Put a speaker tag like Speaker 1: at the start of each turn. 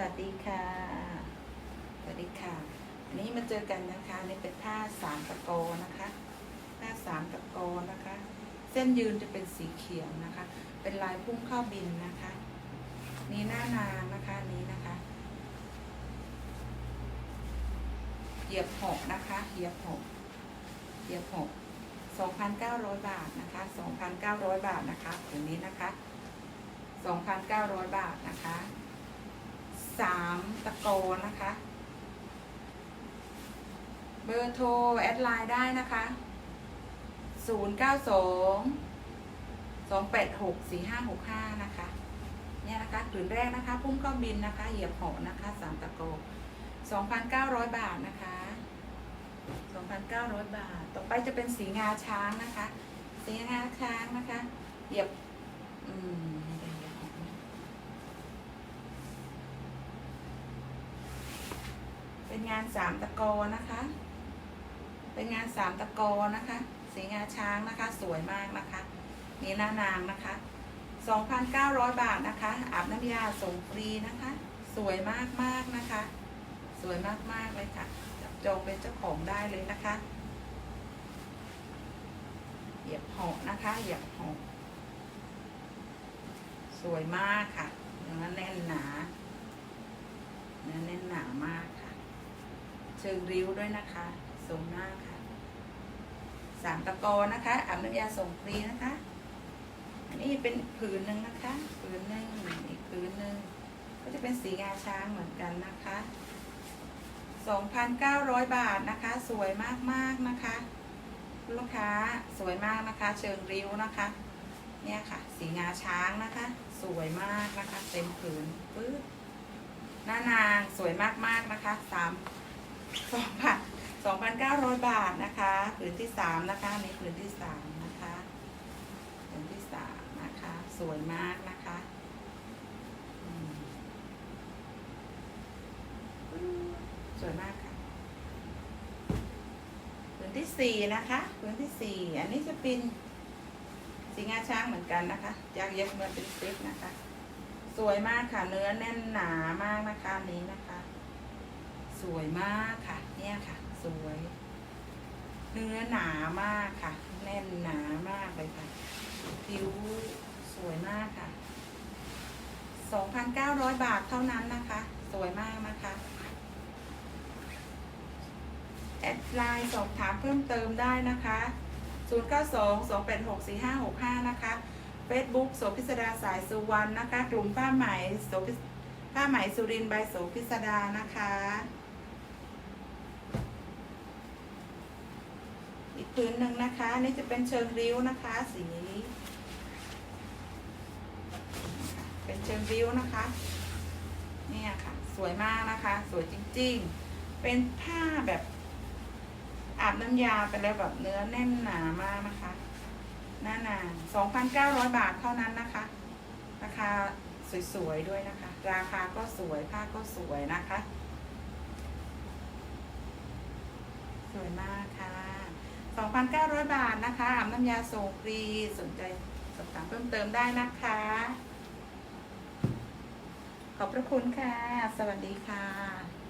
Speaker 1: วัสดีค่ะ สวัสดีค่ะอันนี้มาเจอกันนะคะนี่เป็นผ้าสามตะโกนะคะ ผ้าสามตะโกนะคะ เส้นยืนจะเป็นสีเขียวนะคะ เป็นลายพุ่งเข้าบินนะคะ นี่หน้านางนะคะนี้นะคะ เหยียบหกนะคะ เหยียบหกเหยียบหกสองพันเก้าร้อยบาทนะคะสองพันเก้าร้อยบาทนะคะอย่างนี้นะคะสองพันเก้าร้อยบาทนะคะ สามตะโกนนะคะ เบอร์โทรแอดไลน์ได้นะคะศูนย์เก้าสองสองแปดหกสี่ห้าหกห้านะคะเนี่ยนะคะผืนแรกนะคะ พุ่มเข้าบินนะคะ เหยียบหอนะคะสามตะโกสองพันเก้าร้อยบาทนะคะสองพันเก้าร้อยบาท ต่อไปจะเป็นสีงาช้างนะคะ สีงาช้างนะคะ เหยียบ อืมไม่ได้เหยียบหอกนะ เป็น งานสามตะกอนะคะ เป็นงานสามตะกอนะคะ สีงาช้างนะคะ สวยมากนะคะ นี่หน้านางนะคะ 2,900 บาทนะคะ อาบน้ำยาส่งฟรีนะคะ สวยมากมากนะคะ สวยมากมากเลยค่ะ จับจองเป็นเจ้าของได้เลยนะคะ เหยียบหอกนะคะ เหยียบหอกสวยมากค่ะเนื้อแน่นหนาเนื้อแน่นหนามาก เชิงริ้วด้วยนะคะสูงมาค่ะสามตะกอนะคะอาบน้ำยาส่งฟรีนะคะ อันนี้เป็นผืนหนึ่งนะคะผืนหนึ่งอีกผืนหนึ่งก็จะเป็นสีงาช้างเหมือนกันนะคะ2,900 บาทนะคะ สวยมากๆนะคะ ลูกค้าสวยมากนะคะ เชิงริ้วนะคะ เนี่ยค่ะ สีงาช้างนะคะ สวยมากนะคะ เต็มผืนปึ๊บหน้านางสวยมากๆนะคะสาม สองพันสองพันเก้าร้อยบาทนะคะผืนที่สามนะคะนี่ผืนที่สามนะคะผืนที่สามนะคะ สวยมากนะคะสวยมากค่ะผืนที่สี่นะคะผืนที่สี่อันนี้จะเป็นสีงาช้างเหมือนกันนะคะยากเย็บเหมือนเป็นเซ็ตนะคะ สวยมากค่ะ เนื้อแน่นหนามากนะคะนี้นะคะ สวยมากค่ะ เนี่ยค่ะ สวย เนื้อหนามากค่ะ แน่นหนามากเลยค่ะผิวสวยมากค่ะ 2,900 บาทเท่านั้นนะคะ สวยมากนะคะ แอดไลน์สอบถามเพิ่มเติมได้นะคะ 0922864565 นะคะ Facebook โสพิสดาสายสุวรรณนะคะ กลุ่มผ้าไหมโสพิผ้าไหมสุรินใบโสพิสดานะคะ พื้นหนึ่งนะคะ นี่จะเป็นเชิงริ้วนะคะ สีเป็นเชิงริ้วนะคะ เนี่ยค่ะ สวยมากนะคะ สวยจริง ๆ เป็นผ้าแบบอาบน้ำยาไปแล้วแบบเนื้อแน่นหนามากนะคะ หน้าหนาง2,900บาทเท่านั้นนะคะ ราคาสวยๆด้วยนะคะ ราคาก็สวยผ้าก็สวยนะคะ สวยมากค่ะ 2,900 บาทนะคะอาบน้ำยาโซฟรีสนใจสอบถามเพิ่มเติมได้นะคะ ขอบพระคุณค่ะ สวัสดีค่ะ